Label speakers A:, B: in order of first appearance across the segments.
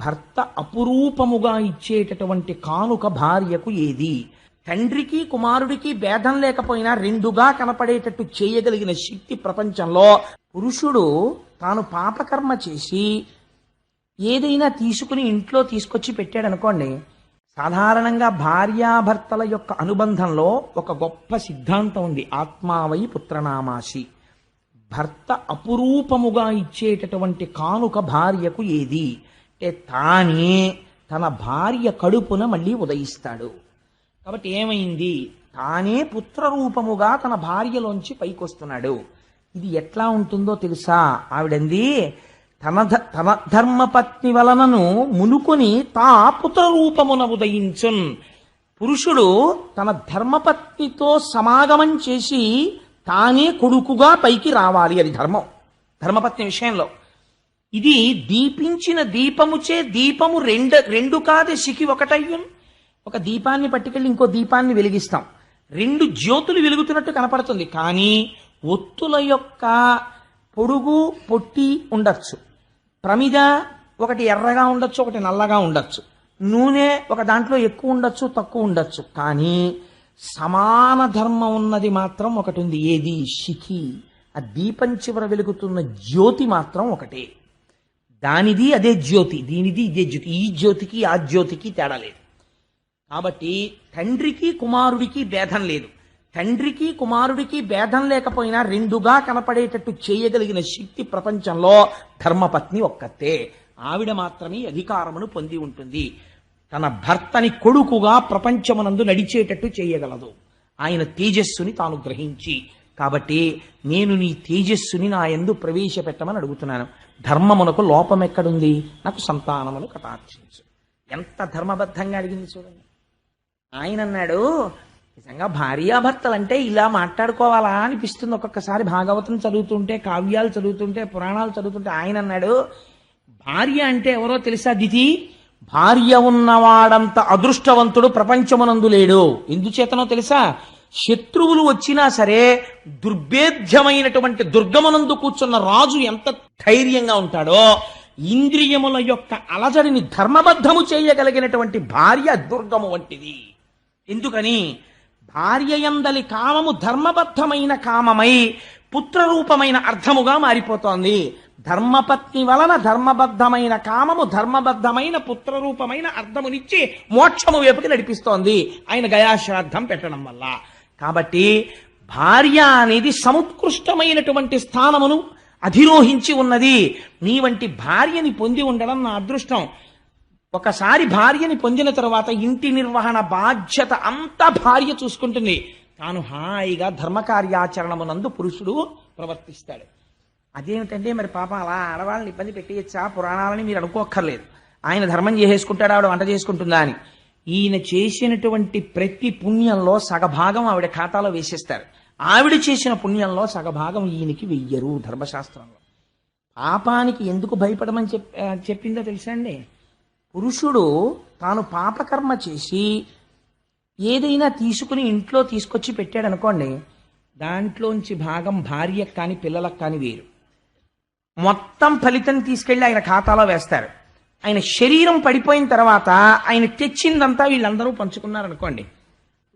A: భర్త అపురూపముగా ఇచ్చేటటువంటి కానుక భార్యకు ఏది? తండ్రికి కుమారుడికి భేదం లేకపోయినా రెండుగా కనపడేటట్టు చేయగలిగిన శక్తి ప్రపంచంలో పురుషుడు తాను పాపకర్మ చేసి ఏదైనా తీసుకుని ఇంట్లో తీసుకొచ్చి పెట్టాడు అనుకోండి సాధారణంగా భార్యాభర్తల యొక్క అనుబంధంలో ఒక గొప్ప సిద్ధాంతం ఉంది ఆత్మావై పుత్రనామాసి. భర్త అపురూపముగా ఇచ్చేటటువంటి కానుక భార్యకు ఏది? అంటే తానే తన భార్య కడుపున మళ్ళీ ఉదయిస్తాడు. కాబట్టి ఏమైంది? తానే పుత్రరూపముగా తన భార్యలోంచి పైకొస్తున్నాడు. ఇది ఎట్లా ఉంటుందో తెలుసా? ఆవిడంది తన తన ధర్మపత్ని వలనను మునుకొని తా పుత్రరూపమున ఉదయించున్. పురుషుడు తన ధర్మపత్నితో సమాగమం చేసి తానే కొడుకుగా పైకి రావాలి అది ధర్మం. ధర్మపత్ని విషయంలో. ఇది దీపించిన దీపముచే దీపము రెండు రెండు కాదు శిఖి ఒకటయ్యున్. ఒక దీపాన్ని పట్టుకెళ్ళి ఇంకో దీపాన్ని వెలిగిస్తాం. రెండు జ్యోతులు వెలుగుతున్నట్టు కనపడుతుంది. కానీ ఒత్తుల యొక్క పొడుగు పొట్టి ఉండొచ్చు. ప్రమిద ఒకటి ఎర్రగా ఉండొచ్చు ఒకటి నల్లగా ఉండొచ్చు. నూనె ఒక దాంట్లో ఎక్కువ ఉండొచ్చు తక్కువ ఉండొచ్చు. కానీ సమాన ధర్మం ఉన్నది మాత్రం ఒకటి ఉంది ఏది? శిఖి. ఆ దీపం చివర వెలుగుతున్న జ్యోతి మాత్రం ఒకటే. దానిది అదే జ్యోతి దీనిది ఇదే జ్యోతి. ఈ జ్యోతికి ఆ జ్యోతికి తేడా లేదు. కాబట్టి తండ్రికి కుమారుడికి భేదం లేదు. తండ్రికి కుమారుడికి భేదం లేకపోయినా రెండుగా కనపడేటట్టు చేయగలిగిన శక్తి ప్రపంచంలో ధర్మపత్ని ఒక్కతే. ఆవిడ మాత్రమే అధికారమును పొంది ఉంటుంది. తన భర్తని కొడుకుగా ప్రపంచమునందు నడిచేటట్టు చేయగలదు. ఆయన తేజస్సుని తాను గ్రహించి. కాబట్టి నేను నీ తేజస్సుని నా ఎందు ప్రవేశపెట్టమని అడుగుతున్నాను. ధర్మమునకు లోపం ఎక్కడుంది నాకు సంతానమును కటాక్షించు. ఎంత ధర్మబద్ధంగా అడిగింది చూడండి. ఆయన అన్నాడు నిజంగా భార్యాభర్తలు అంటే ఇలా మాట్లాడుకోవాలా? అనిపిస్తుంది. ఒక్కొక్కసారి భాగవతం చదువుతుంటే కావ్యాలు చదువుతుంటే పురాణాలు చదువుతుంటే ఆయన అన్నాడు భార్య అంటే ఎవరో తెలుసా దితి భార్య ఉన్నవాడంత అదృష్టవంతుడు ప్రపంచమునందు లేడు. ఎందుచేతనో తెలుసా? శత్రువులు వచ్చినా సరే దుర్భేద్యమైనటువంటి దుర్గమనందు కూర్చున్న రాజు ఎంత ధైర్యంగా ఉంటాడో ఇంద్రియముల యొక్క అలజడిని ధర్మబద్ధము చేయగలిగినటువంటి భార్య దుర్గము వంటిది. ఎందుకని? భార్య ఎందలి కామము ధర్మబద్ధమైన కామమై పుత్రరూపమైన అర్థముగా మారిపోతోంది. ధర్మపత్ని వలన ధర్మబద్ధమైన కామము ధర్మబద్ధమైన పుత్రరూపమైన అర్థమునిచ్చి మోక్షము వైపుకి నడిపిస్తోంది. ఆయన గయాశ్రాద్ధం పెట్టడం వల్ల. కాబట్టి భార్య అనేది సముత్కృష్టమైనటువంటి స్థానమును అధిరోహించి ఉన్నది. నీ వంటి భార్యని పొంది ఉండడం నా అదృష్టం. ఒకసారి భార్యని పొందిన తర్వాత ఇంటి నిర్వహణ బాధ్యత అంతా భార్య చూసుకుంటుంది. తాను హాయిగా ధర్మకార్యాచరణమునందు పురుషుడు ప్రవర్తిస్తాడు. అదేమిటంటే మరి పాపం అలా ఆడవాళ్ళని ఇబ్బంది పెట్టేయచ్చా? పురాణాలని మీరు అనుకోక్కర్లేదు. ఆయన ధర్మం చేసేసుకుంటాడు? ఆవిడ వంట చేసుకుంటుందా అని. ఈయన చేసినటువంటి ప్రతి పుణ్యంలో సగభాగం ఆవిడ ఖాతాలో వేసేస్తారు. ఆవిడ చేసిన పుణ్యంలో సగభాగం ఈయనకి వెయ్యరు ధర్మశాస్త్రంలో. పాపానికి ఎందుకు భయపడమని చెప్ చెప్పిందో తెలుసా అండి? పురుషుడు తాను పాపకర్మ చేసి ఏదైనా తీసుకుని ఇంట్లో తీసుకొచ్చి పెట్టాడు అనుకోండి దాంట్లోంచి భాగం భార్యకు కానీ పిల్లలకు కానీ వేరు. మొత్తం ఫలితం తీసుకెళ్ళి ఆయన ఖాతాలో వేస్తారు. ఆయన శరీరం పడిపోయిన తర్వాత ఆయన తెచ్చిందంతా వీళ్ళందరూ పంచుకున్నారనుకోండి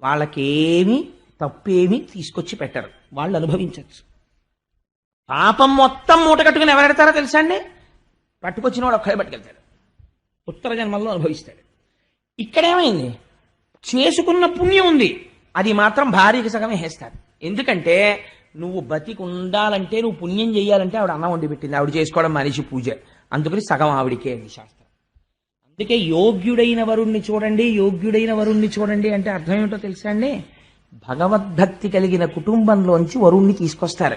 A: వాళ్ళకేమీ తప్పేమీ తీసుకొచ్చి పెట్టరు. వాళ్ళు అనుభవించవచ్చు పాపం మొత్తం మూట కట్టుకుని ఎవరెడతారో తెలుసా అండి? పట్టుకొచ్చిన వాడు ఒక్కడే పట్టుకెళ్తాడు. ఉత్తర జన్మల్లో అనుభవిస్తాడు. ఇక్కడేమైంది? చేసుకున్న పుణ్యం ఉంది. అది మాత్రం భార్యకి సగమే వేస్తారు ఎందుకంటే నువ్వు బతికి ఉండాలంటే నువ్వు పుణ్యం చేయాలంటే ఆవిడ అన్నం వండి పెట్టింది. ఆవిడ చేసుకోవడం మనిషి పూజ. అందుకని సగం ఆవిడికే అది శాస్త్రం. అందుకే యోగ్యుడైన వరుణ్ణి చూడండి యోగ్యుడైన వరుణ్ణి చూడండి అంటే అర్థం ఏమిటో తెలుసా అండి? భగవద్భక్తి కలిగిన కుటుంబంలోంచి వరుణ్ణి తీసుకొస్తారు.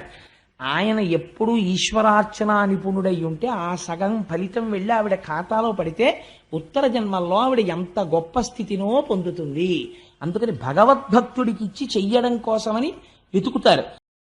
A: ఆయన ఎప్పుడు ఈశ్వరార్చన నిపుణుడై ఉంటే ఆ సగం ఫలితం వెళ్ళి ఆవిడ ఖాతాలో పడితే ఉత్తర జన్మల్లో ఆవిడ ఎంత గొప్ప స్థితినో పొందుతుంది. అందుకని భగవద్భక్తుడికి ఇచ్చి చెయ్యడం కోసమని వెతుకుతారు.